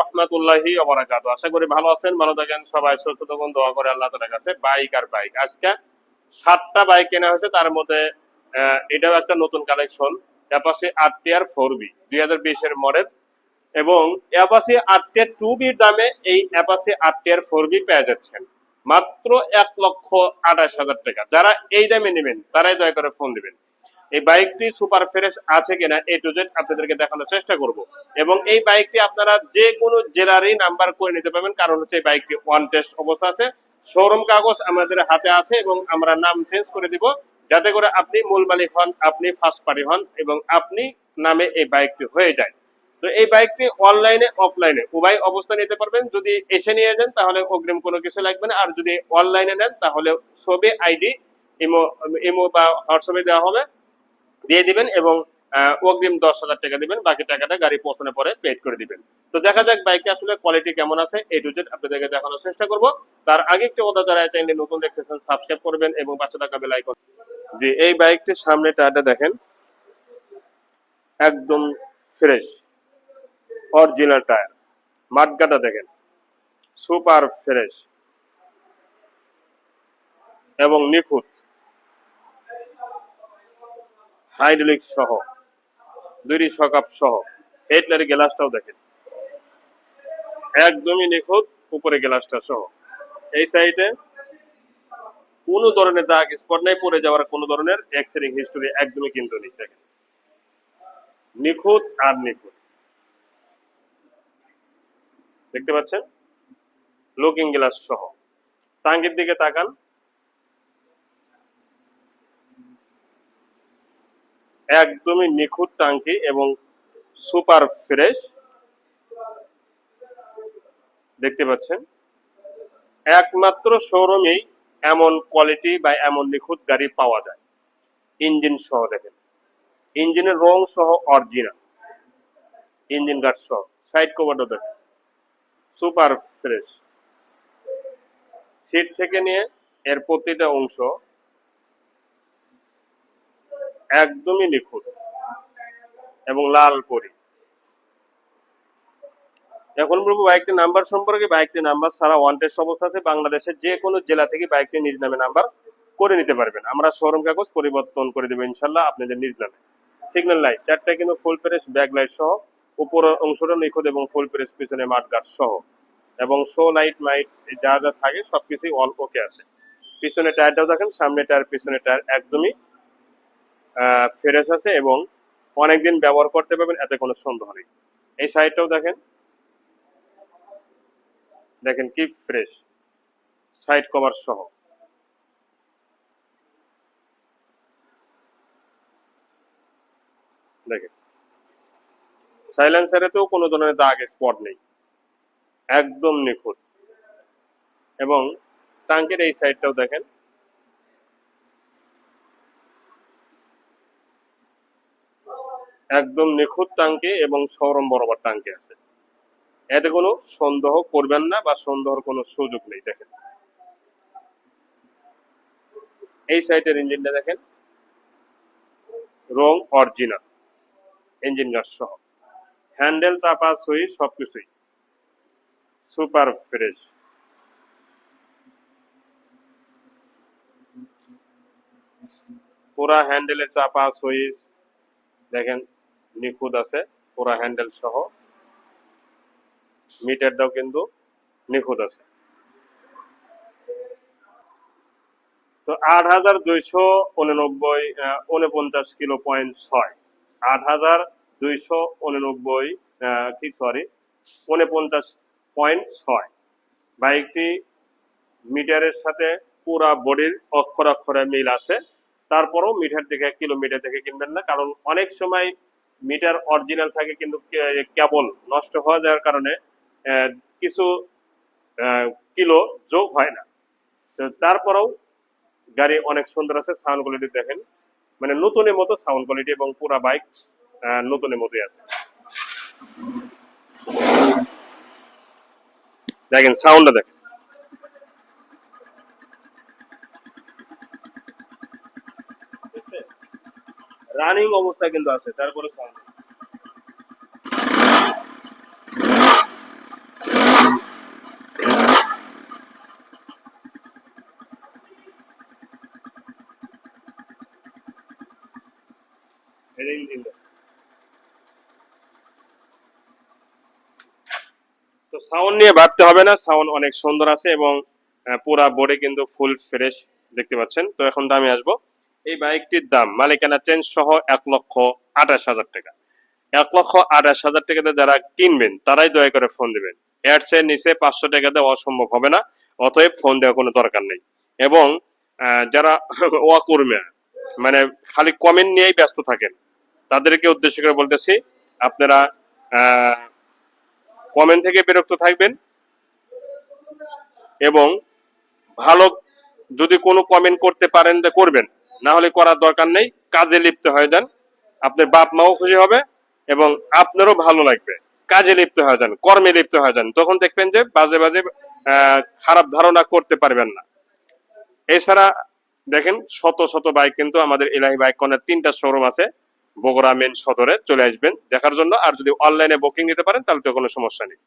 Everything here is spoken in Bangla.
রহমতুল্লাহি ওবারাকাতু আশা করি ভালো আছেন, ভালো থাকেন, সবাই সুস্থ থাকুন, দোয়া করে আল্লাহ কাছে। বাইক আর বাইক। আজকে সাতটা বাইক কেনা হয়েছে, তার মধ্যে এটাও একটা নতুন collection Apache RTR B model এবং অ্যাপাসি আরটিআর দামে এই অ্যাপাসি আরটিআর ফোর বি পেয়ে যাচ্ছেন। মাত্র এক লক্ষ আঠাশ হাজার টাকা। যারা এই দামে নেবেন, তারাই দয়া করে ফোন দিবেন। এই বাইকটি সুপার ফ্রেশ আছে কিনা এ টু জেড আপনাদেরকে দেখানোর চেষ্টা করব। এবং এই বাইকটি আপনারা যে কোনো জেলারই নাম্বার করে নিতে পারবেন, কারণ হচ্ছে এই বাইকটি ওয়ান টেস্ট অবস্থা আছে। শোরুম কাগজ আমাদের হাতে আছে এবং আমরা নাম চেঞ্জ করে দিব, যাতে করে আপনি মূল মালিক হন, আপনি ফার্স্ট পার্টি হন এবং আপনি নামে এই বাইকটি হয়ে যায়। তো এই বাইকটি অনলাইনে অফলাইনে উভয় অবস্থা নিতে পারবেন। যদি এসে নিয়ে যান, তাহলে অগ্রিম কোনো কিছু লাগবে না। আর যদি অনলাইনে নেন, তাহলে ছবি আইডি, ইমো ইমো বা হোয়াটসঅ্যাপে দেওয়া হবে। দিয়ে দিবেন এবং অগ্রিম দশ হাজার টাকা দিবেন, বাকি টাকাটা গাড়ি পৌঁছানোর পরে পেড করে দিবেন। তো দেখা যাক বাইকটি আসলে কোয়ালিটি কেমন আছে এই টু জেড আপনাদেরকে দেখানোর চেষ্টা করব। তার আগে একটু কথা, যারা চ্যানেলে নতুন দেখতেছেন সাবস্ক্রাইব করবেন এবং পাঁচশো টাকা বেল আইকন জি, এই বাইকটির সামনে টায়ারটা দেখেন। একদম ফ্রেশ অরিজিনাল টায়ার মাঠগাটা দেখেন সুপার ফ্রেশ এবং নিখুঁত। হাইড্রোলিক সহ, দুইটি সকাপ সহ। হেডলারি গ্লাসটাও দেখেন। একদমই নিখুঁত উপরে গ্লাসটা সহ। এই সাইডে কোনো ধরনের দাগ স্পট নাই, পড়ে যাওয়ার কোনো ধরনের এক্সরেং হিস্টোরি একদমই কিন্তু নেই, দেখেন। নিখুঁত আর নিখুঁত। দেখতে পাচ্ছেন? লুকিং গ্লাস সহ। টাঙ্গির দিকে তাকান। একদমই নিখুঁত টাঙ্কি এবং সুপার ফ্রেশ। দেখতে পাচ্ছেন? একমাত্র শোরুমেই এমন কোয়ালিটি বা এমন নিখুঁত গাড়ি পাওয়া যায়। ইঞ্জিন সহ দেখেন। ইঞ্জিনের রং সহ অরিজিনাল। ইঞ্জিন গার্ড সহ। সাইড কভারটা দেখেন। Super fresh. সিট থেকে নিয়ে এর প্রতিটা অংশ একদমই নিখুঁত এবং লাল পরি। এখন বলব বাইকটির নাম্বার সম্পর্কে বাইকটির নাম্বার সারা ওয়ান অবস্থা আছে, বাংলাদেশের যে কোনো জেলা থেকে বাইকটি নিজ নামে নাম্বার করে নিতে পারবেন। আমরা শোরুম কাগজ পরিবর্তন করে দেবো ইনশাল্লাহ আপনাদের নিজ নামে। সিগন্যাল লাইট, চারটা কিন্তু ফুল ফ্রেশ ব্যাক লাইট সহ উপরের অংশটা নিখুঁত এবং ফুল ফ্রেশ, পিছনে মাঠ গাছ সহ। এবং শো লাইট, মাইট, যা যা থাকে সবকিছুই অল ওকে আছে। পিছনে টায়ারটাও দেখেন, সামনে টায়ার, পিছনে টায়ার একদমই ফ্রেশ আছে এবং অনেকদিন ব্যবহার করতে পারবেন, এতে কোনো সন্দেহ নেই। এই সাইডটাও দেখেন। দেখেন কি ফ্রেশ সাইড কভার সহ। দেখেন। সাইলেন্সারেতেও কোনো ধরনের দাগ স্পট নেই। একদম নিখুঁত। এবং টাঙ্কের এই সাইডটাও দেখেন। একদম নিখুঁত টাঙ্কি এবং সরম বরাবর টাঙ্কি আছে। এতে কোনো সন্দেহ করবেন না বা সন্দেহের কোনো সুযোগ নেই, দেখেন। এই সাইডের ইঞ্জিনটা দেখেন। রং অরিজিনাল, ইঞ্জিন গাছ সহ। হ্যান্ডেল চাপা সুইচ সবকিছুই। Super fresh. পুরা হ্যান্ডেলে চাপা সুইচ দেখেন। নিখুঁত আছে, পুরা হ্যান্ডেল সহ। মিটারটাও কিন্তু নিখুঁত আছে। তো আট হাজার দুইশো উননব্বই উনপঞ্চাশ কিলো পয়েন্ট ছয়। আট হাজার দুইশো উননব্বই কি সরি উনপঞ্চাশ পয়েন্ট ছয়। বাইকটি মিটারের সাথে পুরা বডির অক্ষর অক্ষরে মিল আছে। তারপরেও মিটার দেখে কিলোমিটার দেখে কিনবেন না, কারণ অনেক সময় মিটার অরিজিনাল থাকে কিন্তু কেবল নষ্ট হয়ে যাওয়ার কারণে কিছু কিলো যোগ হয় না। তো তারপরেও গাড়ি অনেক সুন্দর আছে সাউন্ড কোয়ালিটি দেখেন। মানে নতুনের মতো সাউন্ড কোয়ালিটি এবং পুরা বাইক নতুনের মতোই আছে। দেখেন সাউন্ডটা দেখেন। রানিং অবস্থা কিন্তু আছে, তারপরে সাউন্ড তো সাউন্ড নিয়ে ভাবতে হবে না সাউন্ড অনেক সুন্দর আছে এবং পুরা বোর্ডে কিন্তু ফুল ফ্রেশ দেখতে পাচ্ছেন। তো এখন তো আমি আসব। এই বাইকটির দাম, মালিকানা চেঞ্জ সহ এক লক্ষ আঠাশ হাজার টাকা। এক লক্ষ আঠাশ হাজার টাকাতে যারা কিনবেন, তারাই দয়া করে ফোন দিবেন। এর নিচে পাঁচশো টাকাতে অসম্ভব হবে না, অতএব ফোন দেওয়ার কোনো দরকার নেই। এবং যারা অকর্মী মানে খালি কমেন্ট নিয়েই ব্যস্ত থাকেন, তাদেরকে উদ্দেশ্য করে বলতেছি, আপনারা কমেন্ট থেকে বিরক্ত থাকবেন এবং ভালো যদি কোনো কমেন্ট করতে পারেন করবেন। না হলে করার দরকার নেই, কাজে লিপ্ত হয়ে যান। আপনার বাপ মাও খুশি হবে এবং আপনারও ভালো লাগবে। কাজে লিপ্ত হয়ে যান, কর্মে লিপ্ত হয়ে যান। তখন দেখবেন যে বাজে বাজে খারাপ ধারণা করতে পারবেন না। এছাড়া দেখেন, শত শত বাইক কিন্তু আমাদের এলাহি বাইক কর্নার তিনটা শোরুম আছে। বগুড়া মেন সদরে চলে আসবেন দেখার জন্য। আর যদি অনলাইনে বুকিং নিতে পারেন, তাহলে তো কোনো সমস্যা নেই।